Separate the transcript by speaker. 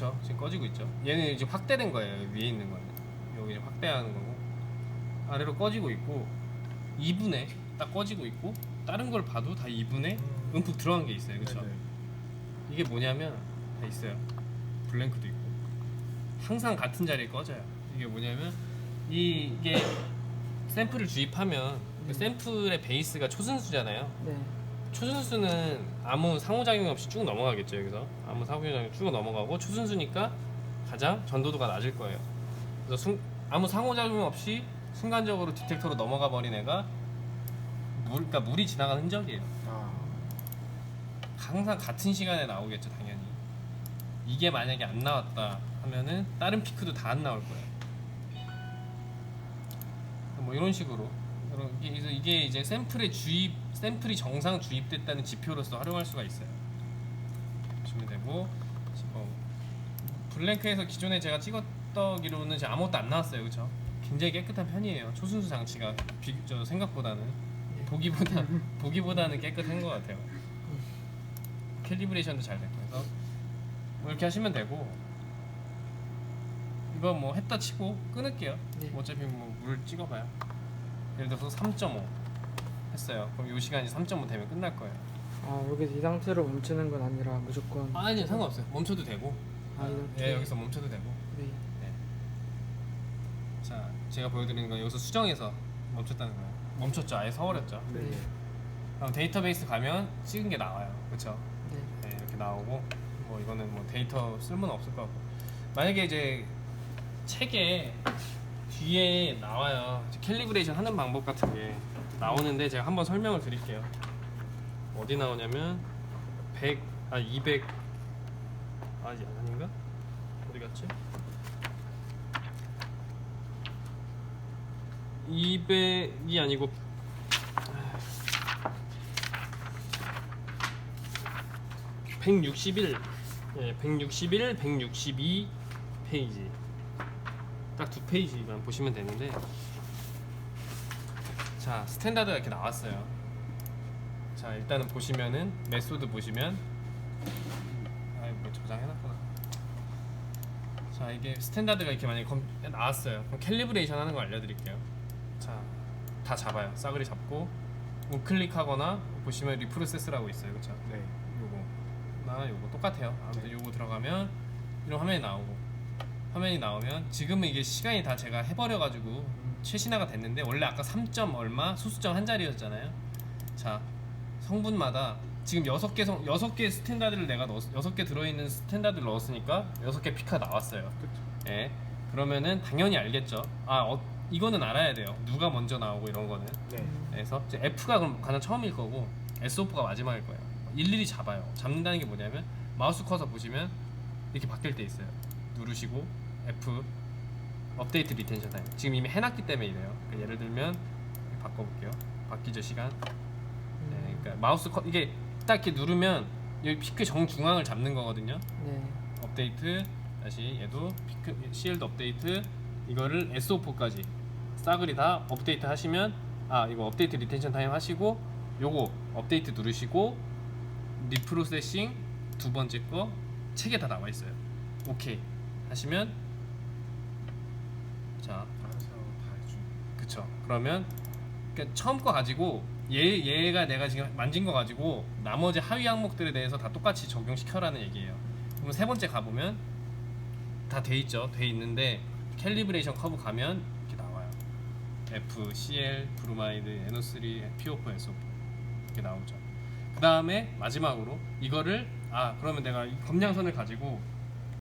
Speaker 1: 그쵸? 지금 꺼지고 있죠. 얘는 이제 확대된 거예요. 위에 있는 거는. 여기 이제 확대하는 거고. 아래로 꺼지고 있고 2분에 딱 꺼지고 있고 다른 걸 봐도 다 2분에
Speaker 2: 음.
Speaker 1: 음푹 들어간 게 있어요. 그쵸?
Speaker 2: 네네.
Speaker 1: 이게 뭐냐면 다 있어요. 블랭크도 있고. 항상 같은 자리에 꺼져요. 이게 뭐냐면 이, 이게 샘플을 주입하면 그 샘플의 베이스가 초순수잖아요.
Speaker 3: 네.
Speaker 1: 초순수는 아무 상호작용 없이 쭉 넘어가겠죠 여기서. 아무 상호작용 쭉 넘어가고 초순수니까 가장 전도도가 낮을 거예요. 그래서 순- 아무 상호작용 없이 순간적으로 디텍터로 넘어가 버린 애가 물, 그러니까 물이 지나간 흔적이에요.
Speaker 2: 아,
Speaker 1: 항상 같은 시간에 나오겠죠 당연히. 이게 만약에 안 나왔다 하면은 다른 피크도 다 안 나올 거예요. 뭐 이런 식으로. 이런- 이게, 그래서 이게 이제 샘플의 주입 샘플이 정상 주입됐다는 지표로서 활용할 수가 있어요. 보시면 되고 어, 블랭크에서 기존에 제가 찍었더기로는 아무것도 안 나왔어요. 그쵸? 굉장히 깨끗한 편이에요. 초순수 장치가 비, 저 생각보다는. 보기보다 보기보다는 깨끗한 것 같아요. 캘리브레이션도 잘 됐고 그래서 뭐 이렇게 하시면 되고. 이거 뭐 했다 치고 끊을게요.
Speaker 3: 네.
Speaker 1: 뭐 어차피 뭐 물 찍어봐요. 예를 들어서 3.5 했어요. 그럼 이 시간이 3.5 되면 끝날 거예요.
Speaker 3: 아 여기서 이 상태로 멈추는 건 아니라 무조건
Speaker 1: 아니 상관없어요. 멈춰도 되고.
Speaker 3: 아, 이렇게.
Speaker 1: 예 여기서 멈춰도 되고.
Speaker 3: 네.
Speaker 1: 자 제가 보여드리는 건 여기서 수정해서 멈췄다는 거예요. 멈췄죠. 아예 서버렸죠.
Speaker 2: 네.
Speaker 3: 네.
Speaker 1: 그럼 데이터베이스 가면 찍은 게 나와요. 그쵸?
Speaker 3: 네.
Speaker 1: 네, 이렇게 나오고 뭐 이거는 뭐 데이터 쓸모는 없을 것 같고. 만약에 이제 책에 뒤에 나와요 캘리브레이션 하는 방법 같은 게 나오는데 제가 한번 설명을 드릴게요 어디 나오냐면 100, 아 200, 아 아닌가? 어디 갔지? 200이 아니고 161, 예, 161, 162 페이지. 딱 두 페이지만 보시면 되는데, 자 스탠다드가 이렇게 나왔어요. 자 일단은 보시면은 메소드 보시면, 아이 뭐 저장해놨구나. 자 이게 스탠다드가 이렇게 만약에 검, 나왔어요. 그럼 캘리브레이션 하는 거 알려드릴게요. 자다 잡아요. 싸그리 잡고 우클릭하거나 보시면 리프로세스라고 있어요, 그렇죠?
Speaker 2: 네.
Speaker 1: 요거 나 요거 똑같아요. 아무튼 요거 들어가면 이런 화면이 나오고 화면이 나오면 지금은 이게 시간이 다 제가 해버려가지고 최신화가 됐는데 원래 아까 3점 얼마 소수점 한 자리였잖아요. 자 성분마다 지금 여섯 개 성, 여섯 개 스탠다드를 내가 넣었 여섯 개 들어있는 스탠다드를 넣었으니까 여섯 개 피카 나왔어요.
Speaker 2: 그쵸.
Speaker 1: 예. 그러면은 당연히 알겠죠. 아 어, 이거는 알아야 돼요. 누가 먼저 나오고 이런 거는.
Speaker 2: 네.
Speaker 1: 그래서 F가 그럼 가장 처음일 거고 SOF가 마지막일 거예요. 일일이 잡아요. 잡는다는 게 뭐냐면 마우스 커서 보시면 이렇게 바뀔 때 있어요. 누르시고 F 업데이트 리텐션 타임. 지금 이미 해놨기 때문에 이래요. 그러니까 예를 들면 바꿔볼게요. 바뀌죠 시간. 네, 그러니까 마우스 커 이게 딱 이렇게 누르면 여기 피크 정중앙을 잡는 거거든요.
Speaker 3: 네.
Speaker 1: 업데이트 다시 얘도 피크 실드 업데이트 이거를 SO4까지 싸그리 다 업데이트 하시면 아 이거 업데이트 리텐션 타임 하시고 요거 업데이트 누르시고 리프로세싱 두 번째 거 책에 다 나와 있어요 오케이 하시면 자. 그쵸 그러면 그러니까 처음 거 가지고 얘 얘가 내가 지금 만진 거 가지고 나머지 하위 항목들에 대해서 다 똑같이 적용시켜라는 얘기예요. 그럼 세 번째 가보면 다 돼 있죠. 돼 있는데 캘리브레이션 커브 가면 이렇게 나와요. F, CL, 브루마이드, NO3, PO4, SO4 이렇게 나오죠. 그 다음에 마지막으로 이거를 아 그러면 내가 이 검량선을 가지고